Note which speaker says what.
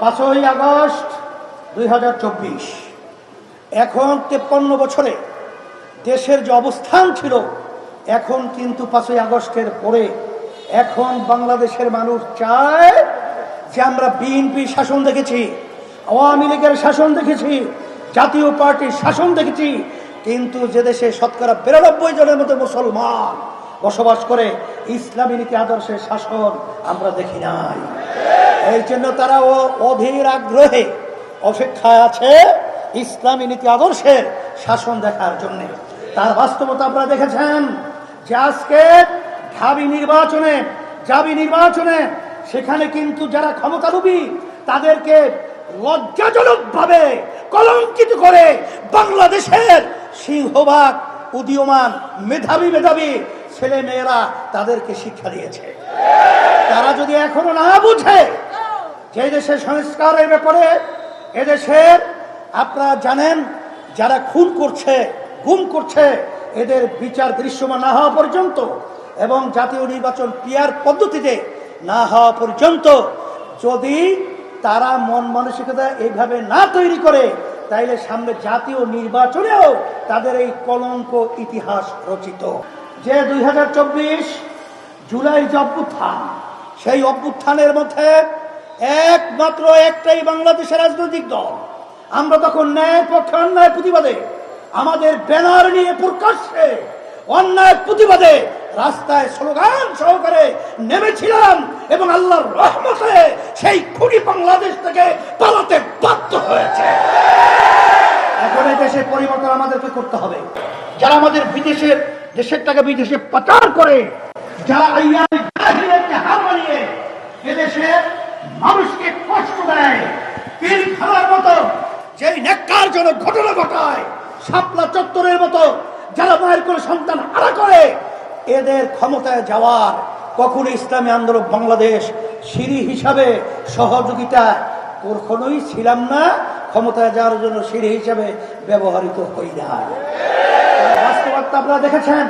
Speaker 1: পাঁচই আগস্ট দুই হাজার চব্বিশ। এখন তেপ্পান্ন বছরে দেশের যে অবস্থান ছিল, এখন কিন্তু পাঁচই আগস্টের পরে এখন বাংলাদেশের মানুষ চায় যে আমরা বিএনপি শাসন দেখেছি, আওয়ামী লীগের শাসন দেখেছি, জাতীয় পার্টির শাসন দেখেছি, কিন্তু যে দেশে শতকরা বিরানব্বই জনের মতো মুসলমান বসবাস করে, ইসলামী নীতি আদর্শের শাসন আমরা দেখি নাই। এই জন্য তারা ও অধীর আগ্রহে অপেক্ষায় আছে ইসলামী নীতি আদর্শের শাসন দেখার জন্য। তার বাস্তবতা আপনারা দেখেছেন যে আজকে ঢাবি নির্বাচনে, জাবি নির্বাচনে সেখানে কিন্তু যারা ক্ষমতালোভী তাদেরকে লজ্জাজনকভাবে কলঙ্কিত করে বাংলাদেশের সিংহভাগ উদীয়মান মেধাবী মেধাবী ছেলে মেয়েরা তাদেরকে শিক্ষা দিয়েছে। তারা যদি এখনও না বুঝে যে দেশের সংস্কারের ব্যাপারে এদেশের আপনারা জানেন, যারা খুন করছে, গুম করছে, এদের বিচার দৃশ্যমান না হওয়া পর্যন্ত এবং জাতীয় নির্বাচন পিয়ার পদ্ধতিতে না হওয়া পর্যন্ত যদি তারা মন মানসিকতা এইভাবে না তৈরি করে, তাইলে সামনে জাতীয় নির্বাচনেও তাদের এই কলঙ্ক ইতিহাস রচিত। যে দুই হাজার চব্বিশ জুলাই যে অভ্যুত্থান, সেই অভ্যুত্থানের মধ্যে একমাত্র একটাই বাংলাদেশের রাজনৈতিক দল। আমরা তখন ন্যায় পক্ষে অন্যায় প্রতিবাদে আমাদের ব্যানার নিয়ে প্রকাশ্যে অন্যায় প্রতিবাদে রাস্তায় স্লোগান সহকারে নেমেছিলাম এবং আল্লাহর রহমতে সেই খুনি বাংলাদেশ থেকে পালাতে বাধ্য হয়েছে। এখন এই দেশের পরিবর্তন আমাদেরকে করতে হবে। যারা আমাদের বিদেশের, দেশের টাকা বিদেশে পাচার করে, যারা হার মানিয়ে এদেশের মানুষকে কষ্ট দেয় পীর খেলার মতো, যেই ন্যাক্কারজনক ঘটনা ঘটায়, শাপলা চত্বরের মতো যারা মায়ের করে সন্তান হারা করে, এদের ক্ষমতায় যাওয়ার কখনো ইসলামী আন্দোলন বাংলাদেশ সিঁড়ি হিসাবে সহযোগিতা কখনোই ছিলাম না, ক্ষমতায় যাওয়ার জন্য সিঁড়ি হিসাবে ব্যবহৃত হই না বাস্তবতা আপনারা দেখেছেন?